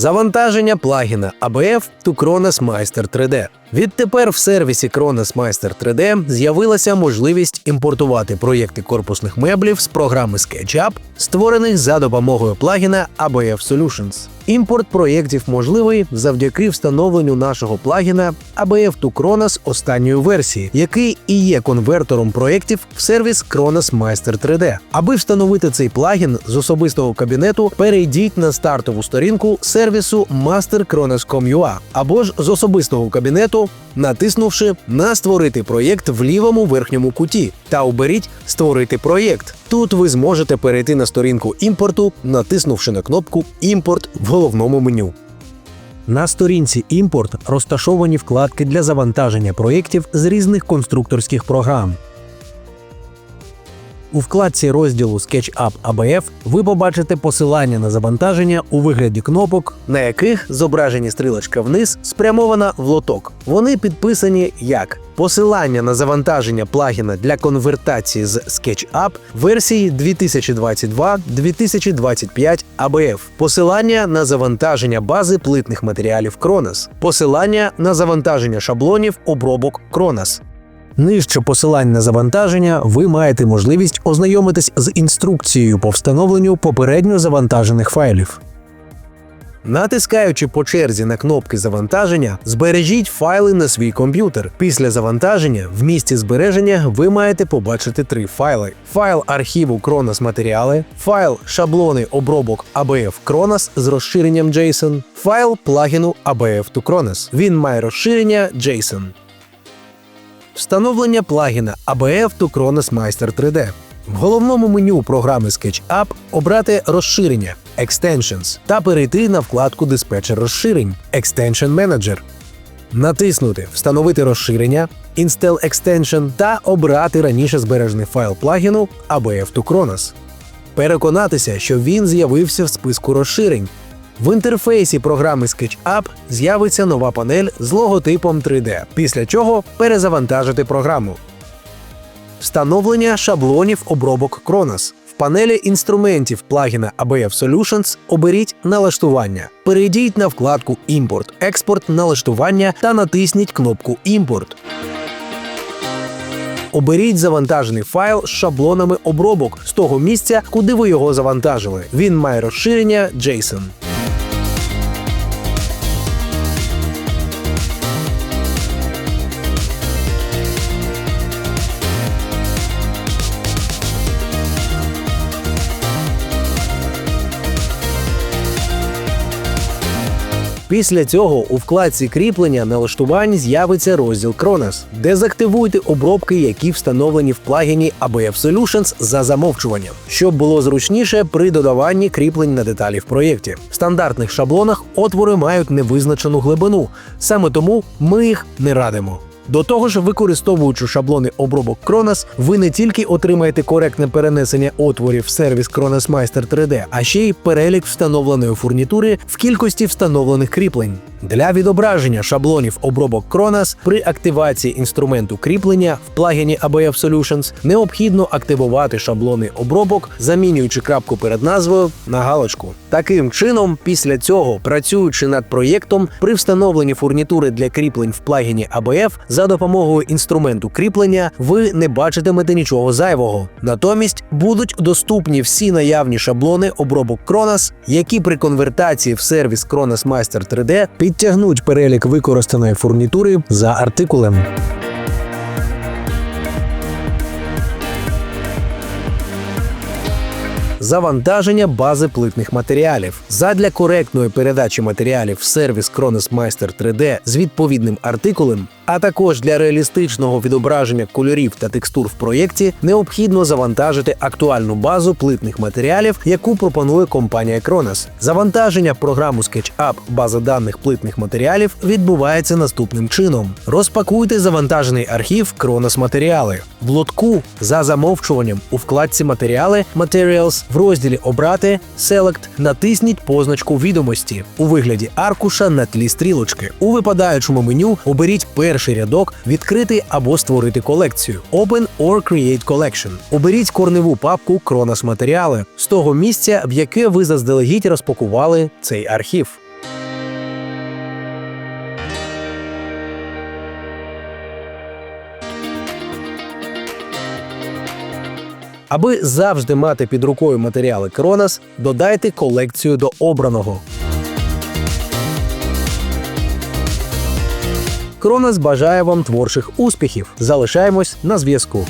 Завантаження плагіна ABF Tucronas Meister 3D. Відтепер в сервісі Kronos Meister 3D з'явилася можливість імпортувати проєкти корпусних меблів з програми SketchUp, створених за допомогою плагіна ABF Solutions. Імпорт проєктів можливий завдяки встановленню нашого плагіна ABF to Kronos останньої версії, який і є конвертором проєктів в сервіс Kronos Meister 3D. Аби встановити цей плагін з особистого кабінету, перейдіть на стартову сторінку сервісу masterkronos.com.ua або ж з особистого кабінету, натиснувши на Створити проєкт в лівому верхньому куті та оберіть Створити проєкт. Тут ви зможете перейти на сторінку імпорту, натиснувши на кнопку Імпорт в головному меню. На сторінці Імпорт розташовані вкладки для завантаження проєктів з різних конструкторських програм. У вкладці розділу SketchUp ABF ви побачите посилання на завантаження у вигляді кнопок, на яких зображені стрілочка вниз спрямована в лоток. Вони підписані як посилання на завантаження плагіна для конвертації з SketchUp версії 2022-2025 ABF, посилання на завантаження бази плитних матеріалів Kronos, посилання на завантаження шаблонів обробок Kronos. Нижче посилань на завантаження ви маєте можливість ознайомитись з інструкцією по встановленню попередньо завантажених файлів. Натискаючи по черзі на кнопки завантаження, збережіть файли на свій комп'ютер. Після завантаження в місці збереження ви маєте побачити три файли: файл архіву Kronos матеріали, файл шаблони обробок ABF Kronos з розширенням JSON, файл плагіну ABF to Kronos. Він має розширення JSON. Встановлення плагіна ABF to Kronos Meister 3D. В головному меню програми SketchUp обрати розширення Extensions та перейти на вкладку диспетчер розширень Extension Manager. Натиснути Встановити розширення Install Extension та обрати раніше збережений файл плагіну ABF to Kronos. Переконатися, що він з'явився в списку розширень. В інтерфейсі програми SketchUp з'явиться нова панель з логотипом 3D, після чого перезавантажити програму. Встановлення шаблонів обробок Kronos. В панелі інструментів плагіна ABF Solutions оберіть налаштування. Перейдіть на вкладку Імпорт, експорт налаштування та натисніть кнопку Імпорт. Оберіть завантажений файл з шаблонами обробок з того місця, куди ви його завантажили. Він має розширення JSON. Після цього у вкладці кріплення налаштувань з'явиться розділ Кронос. Дезактивуйте обробки, які встановлені в плагіні ABF Solutions за замовчуванням, щоб було зручніше при додаванні кріплень на деталі в проєкті. В стандартних шаблонах отвори мають невизначену глибину, саме тому ми їх не радимо. До того ж, використовуючи шаблони обробок Kronos, ви не тільки отримаєте коректне перенесення отворів в сервіс Kronos Meister 3D, а ще й перелік встановленої фурнітури в кількості встановлених кріплень. Для відображення шаблонів обробок Kronos при активації інструменту кріплення в плагіні ABF Solutions необхідно активувати шаблони обробок, замінюючи крапку перед назвою на галочку. Таким чином, після цього, працюючи над проєктом, при встановленні фурнітури для кріплень в плагіні ABF за допомогою інструменту кріплення, ви не бачитимете нічого зайвого. Натомість будуть доступні всі наявні шаблони обробок Кронас, які при конвертації в сервіс Кронас Майстер 3D підтягнуть перелік використаної фурнітури за артикулем. Завантаження бази плитних матеріалів. Задля коректної передачі матеріалів в сервіс Kronos Meister 3D з відповідним артикулем, а також для реалістичного відображення кольорів та текстур в проєкті необхідно завантажити актуальну базу плитних матеріалів, яку пропонує компанія Kronos. Завантаження програму SketchUp бази даних плитних матеріалів відбувається наступним чином: розпакуйте завантажений архів Kronos матеріали. В лотку за замовчуванням у вкладці Матеріали Materials в розділі Обрати Select натисніть позначку відомості у вигляді аркуша на тлі стрілочки. У випадаючому меню оберіть перший рядок Відкрити або створити колекцію Open or Create Collection. Оберіть корневу папку Кронос матеріали з того місця, в яке ви заздалегідь розпакували цей архів. Аби завжди мати під рукою матеріали Кронос, додайте колекцію до обраного. Кронос бажає вам творчих успіхів. Залишаємось на зв'язку.